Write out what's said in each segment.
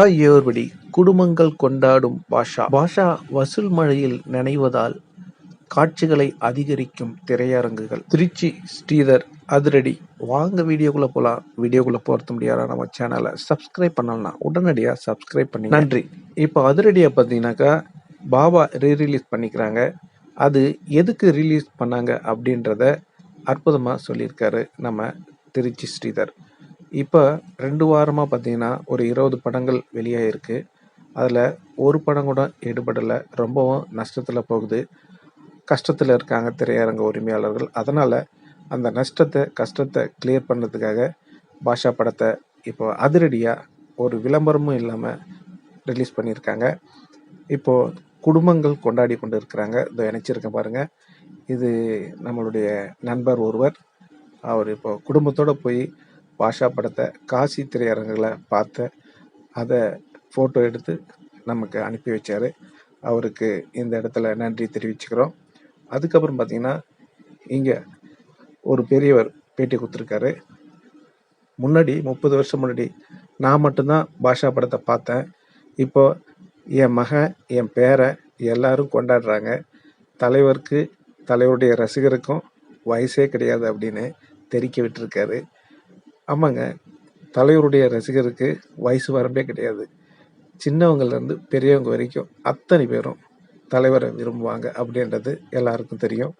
ஆகியோர்படி குடும்பங்கள் கொண்டாடும் பாஷா. பாஷா வசூல் மழையில் நனைவதால் காட்சிகளை அதிகரிக்கும் திரையரங்குகள். திருச்சி ஸ்ரீதர் அதிரடி. வாங்க வீடியோக்குள்ள போலாம். வீடியோக்குள்ள போகிறது முடியாதா? நம்ம சேனலை சப்ஸ்கிரைப் பண்ணலாம் உடனடியாக சப்ஸ்கிரைப் பண்ணி நன்றி. இப்போ அதிரடியை பார்த்தீங்கன்னாக்கா பாபா ரீரிலீஸ் பண்ணிக்கிறாங்க. அது எதுக்கு ரிலீஸ் பண்ணாங்க அப்படின்றத அற்புதமாக சொல்லியிருக்காரு நம்ம திருச்சி ஸ்ரீதர். இப்போ ரெண்டு வாரமாக பார்த்தீங்கன்னா ஒரு இருபது படங்கள் வெளியாகிருக்கு அதில் ஒரு படம் கூட ஈடுபடலை. ரொம்பவும் நஷ்டத்தில் போகுது. கஷ்டத்தில் இருக்காங்க திரையரங்க உரிமையாளர்கள். அதனால் அந்த நஷ்டத்தை கஷ்டத்தை கிளியர் பண்ணுறதுக்காக பாஷா படத்தை இப்போ அதிரடியாக ஒரு விளம்பரமும் இல்லாமல் ரிலீஸ் பண்ணியிருக்காங்க. இப்போது குடும்பங்கள் கொண்டாடி கொண்டு இருக்கிறாங்க இதை இணைச்சிருக்கேன் பாருங்கள் இது நம்மளுடைய நண்பர் ஒருவர். அவர் இப்போ குடும்பத்தோடு போய் பாஷா படத்தை காசி திரையரங்குகளை பார்த்து அதை ஃபோட்டோ எடுத்து நமக்கு அனுப்பி வச்சார். அவருக்கு இந்த இடத்துல நன்றி தெரிவிச்சுக்கிறோம். அதுக்கப்புறம் பார்த்தீங்கன்னா இங்கே ஒரு பெரியவர் பேட்டி கொடுத்துருக்காரு. முன்னாடி முப்பது வருஷம் முன்னாடி நான் மட்டும்தான் பாஷா படத்தை பார்த்தேன். இப்போ என் மகன் என் பேரை எல்லாரும் கொண்டாடுறாங்க. தலைவருக்கு தலைவருடைய ரசிகருக்கும் வயசே கிடையாது அப்படின்னு தெரிக்க விட்டுருக்காரு. ஆமாங்க. தலைவருடைய ரசிகருக்கு வயசு வரம்பே கிடையாது. சின்னவங்கலேருந்து பெரியவங்க வரைக்கும் அத்தனை பேரும் தலைவரை விரும்புவாங்க அப்படின்றது எல்லாருக்கும் தெரியும்.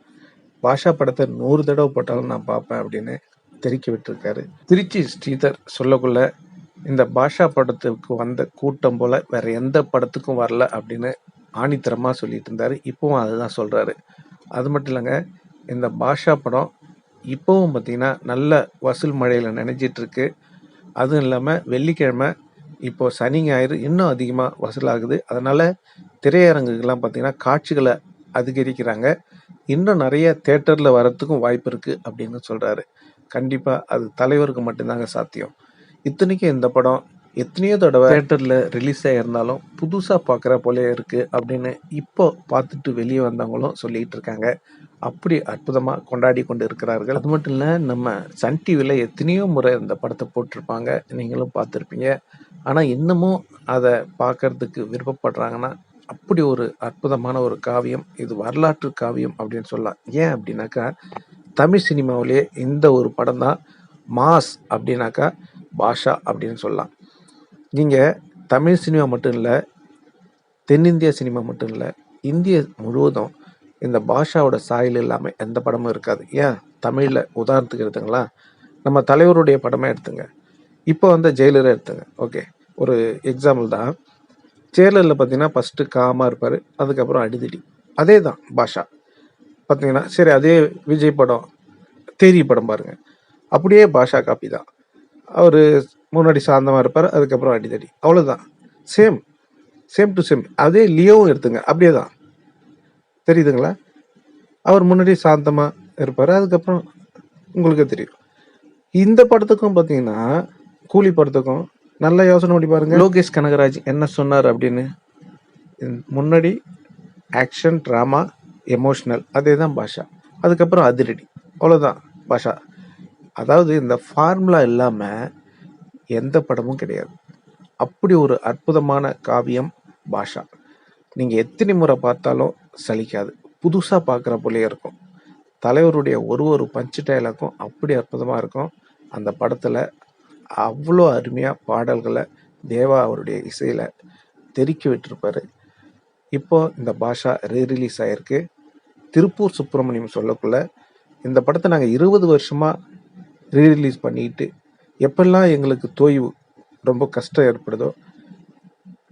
பாஷா படத்தை நூறு தடவை போட்டாலும் நான் பார்ப்பேன் அப்படின்னு தெரிக்க விட்டுருக்காரு. திருச்சி ஸ்ரீதர் சொல்லக்குள்ள இந்த பாஷா படத்துக்கு வந்த கூட்டம் போல வேற எந்த படத்துக்கும் வரல அப்படின்னு ஆணித்தரமாக சொல்லிட்டு இருந்தாரு. இப்பவும் அதுதான் சொல்றாரு. அது மட்டும் இல்லைங்க இந்த பாஷா படம் இப்போவும் பார்த்தீங்கன்னா நல்ல வசூல் மழையில் நினைஞ்சிட்ருக்கு. அதுவும் இல்லாமல் வெள்ளிக்கிழமை இப்போது சனி ஞாயிறு இன்னும் அதிகமாக வசூலாகுது. அதனால் திரையரங்குகள்லாம் பார்த்திங்கன்னா காட்சிகளை அதிகரிக்கிறாங்க. இன்னும் நிறைய தேட்டரில் வரத்துக்கும் வாய்ப்பு இருக்குது அப்படின்னு சொல்கிறாரு கண்டிப்பாக அது தலைவருக்கு மட்டும்தாங்க சாத்தியம். இத்தனைக்கும் இந்த படம் எத்தனையோ தடவை தேட்டரில் ரிலீஸ் ஆகியிருந்தாலும் புதுசாக பார்க்குற போலே இருக்குது அப்படின்னு இப்போ பார்த்துட்டு வெளியே வந்தவங்களும் சொல்லிகிட்டு இருக்காங்க. அப்படி அற்புதமாக கொண்டாடி கொண்டு இருக்கிறார்கள். அது மட்டும் இல்லை நம்ம சன் டிவியில் எத்தனையோ முறை இந்த படத்தை போட்டிருப்பாங்க. நீங்களும் பார்த்துருப்பீங்க. ஆனால் இன்னமும் அதை பார்க்கறதுக்கு விருப்பப்படுறாங்கன்னா அப்படி ஒரு அற்புதமான ஒரு காவியம் இது வரலாற்று காவியம் அப்படின்னு சொல்லலாம். ஏன் அப்படின்னாக்கா தமிழ் சினிமாவிலேயே இந்த ஒரு படம் தான் மாஸ் அப்படின்னாக்கா பாஷா அப்படின்னு சொல்லலாம். நீங்கள் தமிழ் சினிமா மட்டும் இல்லை தென்னிந்திய சினிமா மட்டும் இல்லை இந்திய முழுவதும் இந்த பாஷாவோட சாயல் இல்லாமல் எந்த படமும் இருக்காது. ஏன்? தமிழில் உதாரணத்துக்கு எடுத்துங்களா. நம்ம தலைவருடைய படமே எடுத்துங்க. இப்போ வந்து ஜெயிலரை எடுத்துங்க. ஓகே. ஒரு எக்ஸாம்பிள் தான். ஜெயிலரில் பார்த்தீங்கன்னா ஃபஸ்ட்டு காமாக இருப்பார் அதுக்கப்புறம் அடிதடி. அதே தான் பாஷா. பார்த்தீங்கன்னா சரி அதே விஜய் படம் தேரி படம் பாருங்க. அப்படியே பாஷா காப்பி தான். அவர் முன்னாடி சாந்தமாக இருப்பார் அதுக்கப்புறம் அடிதடி. அவ்வளோதான் சேம் சேம் டு சேம் அதே லியோவும் எடுத்துங்க. அப்படியே தான் தெரியுதுங்களா? அவர் முன்னாடி சாந்தமாக இருப்பார் அதுக்கப்புறம் உங்களுக்கு தெரியும். இந்த படத்துக்கும் பார்த்தீங்கன்னா கூலி படத்துக்கும் நல்ல யோசனை பண்ணி பாருங்க. லோகேஷ் கனகராஜ் என்ன சொன்னார் அப்படின்னு? முன்னாடி ஆக்ஷன் ட்ராமா எமோஷ்னல் அதே தான் பாஷா. அதுக்கப்புறம் அதிரடி. அவ்வளோதான் பாஷா. அதாவது இந்த ஃபார்முலா இல்லாமல் எந்த படமும் கிடையாது. அப்படி ஒரு அற்புதமான காவியம் பாஷா. நீங்கள் எத்தனை முறை பார்த்தாலும் சலிக்காது. புதுசாக பார்க்குற போலே இருக்கும். தலைவருடைய ஒரு ஒரு பஞ்சு டயலாக்கும் அப்படி அற்புதமாக இருக்கும். அந்த படத்தில் அவ்வளோ அருமையாக பாடல்களை தேவா அவருடைய இசையில் தெறிக்க விட்டுருப்பார். இப்போ இந்த பாஷா ரீ ரிலீஸ் ஆயிருக்கு. திருப்பூர் சுப்பிரமணியம் சொல்லக்குள்ள இந்த படத்தை நாங்கள் இருபது வருஷமாக ரீ ரிலீஸ் பண்ணிக்கிட்டு எப்பெல்லாம் எங்களுக்கு தோய்வு ரொம்ப கஷ்டம் ஏற்படுதோ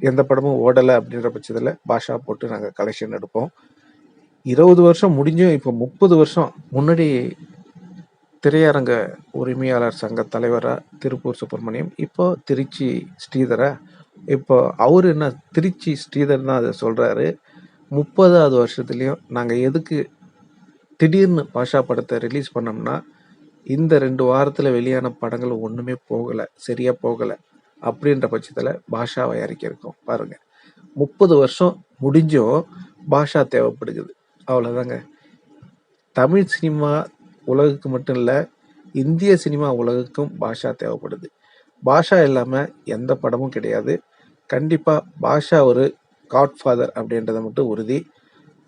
எந்த படமும் ஓடலை அப்படின்ற பட்சத்தில் பாஷா போட்டு நாங்கள் கலெக்ஷன் எடுப்போம். இருபது வருஷம் முடிஞ்சும் இப்போ முப்பது வருஷம் முன்னாடி திரையரங்க உரிமையாளர் சங்க தலைவராக திருப்பூர் சுப்பிரமணியம் இப்போ திருச்சி ஸ்ரீதரா. இப்போ அவர் என்ன திருச்சி ஸ்ரீதர் தான் அதை சொல்கிறாரு முப்பதாவது வருஷத்துலேயும் நாங்கள் எதுக்கு திடீர்னு பாஷா படத்தை ரிலீஸ் பண்ணோம்னா இந்த ரெண்டு வாரத்தில் வெளியான படங்கள் ஒன்றுமே போகலை சரியாக போகலை அப்படின்ற பட்சத்தில் பாஷாவை இறக்கியிருக்கோம் பாருங்கள் முப்பது வருஷம் முடிஞ்சும் பாஷா தேவைப்படுகிறது. அவ்வளோதாங்க தமிழ் சினிமா உலகுக்கு மட்டும் இல்லை இந்திய சினிமா உலகுக்கும் பாஷா தேவைப்படுது. பாஷா இல்லாமல் எந்த படமும் கிடையாது. கண்டிப்பாக பாஷா ஒரு காட்ஃபாதர் அப்படின்றத மட்டும் உறுதி.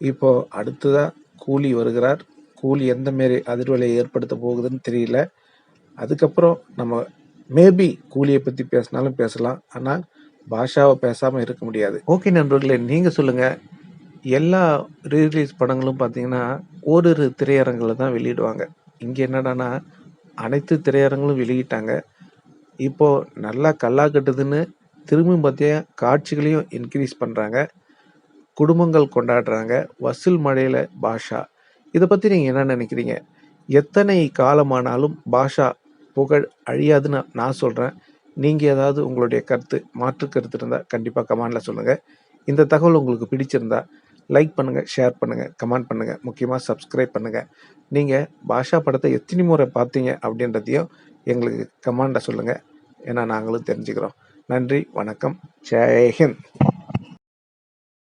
இப்போது அடுத்ததாக கூலி வருகிறார். கூலி எந்த மாரி அதிர்வலையை ஏற்படுத்த போகுதுன்னு தெரியல. அதுக்கப்புறம் நம்ம மேபி கூலியை பற்றி பேசினாலும் பேசலாம். ஆனால் பாஷாவை பேசாமல் இருக்க முடியாது. ஓகே நண்பர்களே நீங்கள் சொல்லுங்கள் எல்லா ரீரிலீஸ் படங்களும் பார்த்தீங்கன்னா ஓரிரு திரையரங்கில் தான் வெளியிடுவாங்க. இங்கே என்னடான்னா அனைத்து திரையரங்களும் வெளியிட்டாங்க. இப்போது நல்லா கல்லா கட்டுதுன்னு திரும்பவும் பார்த்தியா காட்சிகளையும் இன்க்ரீஸ் பண்ணுறாங்க குடும்பங்கள் கொண்டாடுறாங்க. வசூல் மழையில் பாஷா இதை பற்றி நீங்கள் என்ன நினைக்கிறீங்க? எத்தனை காலமானாலும் பாஷா புகழ் அழியாதுன்னு நான் சொல்கிறேன் நீங்கள் ஏதாவது உங்களுடைய கருத்து மாற்று கருத்து இருந்தால் கண்டிப்பாக கமெண்டில் சொல்லுங்கள் இந்த தகவல் உங்களுக்கு பிடிச்சிருந்தா லைக் பண்ணுங்கள் ஷேர் பண்ணுங்கள் கமெண்ட் பண்ணுங்கள் முக்கியமாக சப்ஸ்கிரைப் பண்ணுங்கள் நீங்கள் பாஷா படத்தை எத்தனை முறை பார்த்தீங்க அப்படின்றதையும் எங்களுக்கு கமெண்டில் சொல்லுங்கள் ஏன்னா நாங்களும் தெரிஞ்சுக்கிறோம். நன்றி வணக்கம் ஜெயஹிந்த்